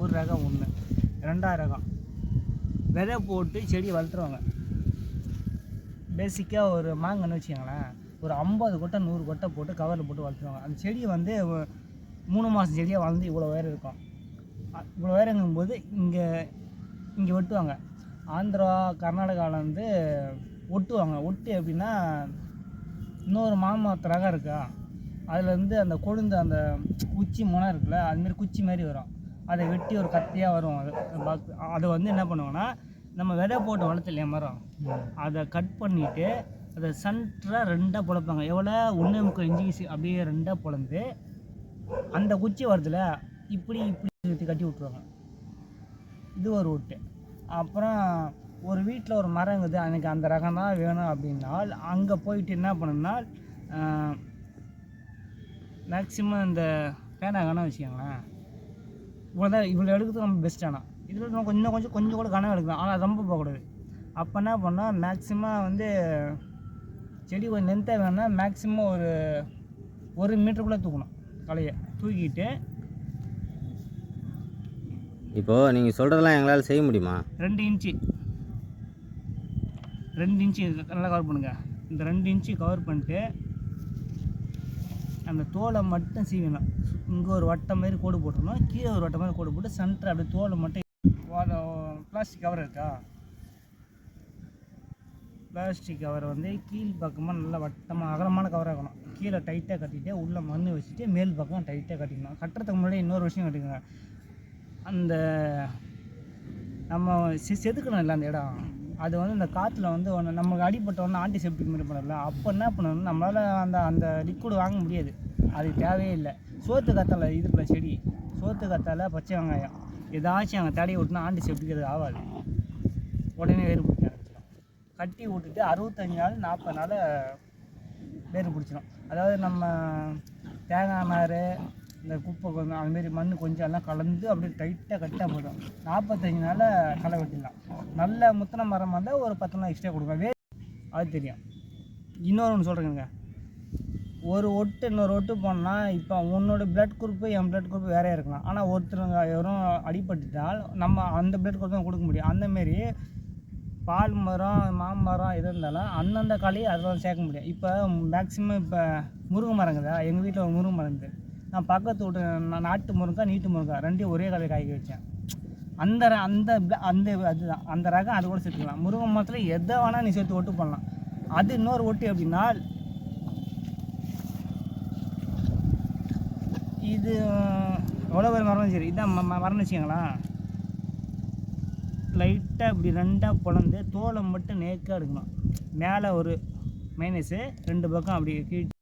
ஒரு ரகம் ஒன்று ரெண்டாவது ரகம். விதை போட்டு செடி வளர்த்துருவாங்க. பேசிக்காக ஒரு மாங்கன்னு வச்சுக்கோங்களேன். ஒரு ஐம்பது கொட்டை நூறு கொட்டை போட்டு கவரில் போட்டு வளர்த்துருவாங்க. அந்த செடி வந்து மூணு மாதம் செடியாக வளர்ந்து இவ்வளோ உயரம் இருக்கும். இவ்வளோ உயரங்கும்போது இங்கே இங்கே வெட்டுவாங்க. ஆந்திரா கர்நாடகாவில் வந்து ஒட்டுவாங்க. ஒட்டு எப்படின்னா இன்னொரு மாமரத்து ரகம் இருக்கா? அதில் வந்து அந்த கொழுந்து அந்த குச்சி முனை இருக்குல்ல அதுமாரி குச்சி மாதிரி வரும். அதை வெட்டி ஒரு கத்தியாக வரும் அது. பாக்கு- அதை வந்து என்ன பண்ணுவோன்னா நம்ம விதை போட்டு வளர்த்து மரம்? அதை கட் பண்ணிவிட்டு அதை சென்டராக ரெண்டாக பிழப்பாங்க. எவ்வளோ? ஒன்று முக்கிய இஞ்சி அப்படியே ரெண்டாக பிழந்து அந்த குச்சி வருதுல இப்படி இப்படி கட்டி விட்ருவாங்க இது ஒரு விட்டு அப்புறம் ஒரு வீட்டில் ஒரு மரம் இருக்குது. எனக்கு அந்த ரகம் தான் வேணும் அப்படின்னால் அங்கே போயிட்டு என்ன பண்ணணும்னா மேக்ஸிமம் இந்த பேனாகனா வச்சுக்கோங்களேன். இவ்வளோ தான் இவ்வளோ எடுக்கிறது நம்ம பெஸ்ட் ஆனால் இதில் இன்னும் கொஞ்சம் கொஞ்சம் கொஞ்சம் கூட கனவு எடுக்கலாம். ஆனால் ரொம்ப போகக்கூடாது. அப்போ என்ன பண்ணால் மேக்ஸிமம் வந்து செடி கொஞ்சம் லென்த்தாக வேணும்னா மேக்ஸிமம் ஒரு ஒரு மீட்டருக்குள்ளே தூக்கணும். களையை தூக்கிட்டு இப்போது நீங்கள் சொல்கிறதெல்லாம் எங்களால் செய்ய முடியுமா? ரெண்டு இன்ச்சு. ரெண்டு இன்ச்சு நல்லா கவர் பண்ணுங்க. இந்த ரெண்டு இன்ச்சு கவர் பண்ணிட்டு அந்த தோலை மட்டும் சீவிடணும். இங்கே ஒரு வட்டம் மாதிரி கோடு போட்டுருணும் கீழே ஒரு வட்டம் மாதிரி கோடு போட்டு சென்டர் அப்படியே தோலை மட்டும் பிளாஸ்டிக் கவர் இருக்கா? பிளாஸ்டிக் கவர் வந்து கீழ் பக்கமாக நல்லா வட்டமாக அகலமான கவராக இருக்கணும். கீழே டைட்டாக கட்டிட்டு உள்ளே மண் வச்சுட்டு மேல் பக்கம் டைட்டாக கட்டிக்கணும். கட்டுறதுக்கு முன்னாடி இன்னொரு விஷயம் கட்டிக்கோங்க. அந்த நம்ம செ செதுக்கணும் இல்லை அந்த இடம். அது வந்து இந்த காற்றுல வந்து ஒன்று நமக்கு அடிப்பட்டோன்னா ஆன்டிசெப்டிக் மாதிரி பண்ணல அப்போ என்ன பண்ணணும்? நம்மளால் அந்த அந்த லிக்விட் வாங்க முடியாது. அது தேவையே இல்லை. சோத்து கத்தால இதுக்குள்ள செடி. சோத்து கத்தால பச்சை வெங்காயம். ஏதாச்சும் அங்கே தடையை விட்டுனா ஆன்டிசெப்டிக் அது ஆகாது. உடனே வேறு பிடிக்க ஆரம்பிச்சிடும். கட்டி விட்டுட்டு அறுபத்தஞ்சு நாள் நாற்பது நாள் வேர் பிடிச்சிடும். அதாவது நம்ம தேங்காய் நார் இந்த குப்பை கொஞ்சம் அதுமாரி மண் கொஞ்சம் எல்லாம் கலந்து அப்படியே டைட்டாக கட்டாக போதும். நாற்பத்தஞ்சு நாளில் களை வெட்டிடலாம். நல்ல முத்தின மரமாக இருந்தால் ஒரு பத்து நாள் எக்ஸ்ட்ரா கொடுக்கும் வே அது தெரியும். இன்னொரு ஒன்று சொல்கிறேங்க ஒரு ஒட்டு இன்னொரு ஒட்டு போனால் இப்போ உன்னோட பிளட் குரூப்பு என் பிளட் குரூப் வேறையாக இருக்கலாம். ஆனால் ஒருத்தருங்க யாரும் அடிபட்டுட்டால் நம்ம அந்த பிளட் குரூப் தான் கொடுக்க முடியும். அந்தமாரி பால் மரம் மாமரம் எது இருந்தாலும் அந்தந்த காலையை அதில் சேர்க்க முடியும். இப்போ மேக்ஸிமம் இப்போ முருங்கை மரங்குதா எங்கள் வீட்டில் ஒரு முருங்கை மரம் இருக்குது. நான் பக்கத்து வீட்டு நான் நாட்டு முருங்கா நீட்டு முருங்கை. ரெண்டையும் ஒரே காலையில் காய்க்க வச்சேன். அந்த ர- அந்த அந்த அதுதான். அந்த ரகம் அது கூட சேர்த்துக்கலாம். முருங்கை மரத்தில் எதை வேணால் நீ சேர்த்து ஒட்டு பண்ணலாம். அது இன்னொரு ஒட்டு அப்படின்னா இது எவ்வளோ பேர் மரம் சரி. இதான் ம- ம- மரம்னு லைட்டாக இப்படி ரெண்டாக பிளந்து தோலை மட்டும் நேக்காக எடுக்கணும். மேலே ஒரு மைனஸு ரெண்டு பக்கம் அப்படி கீழ்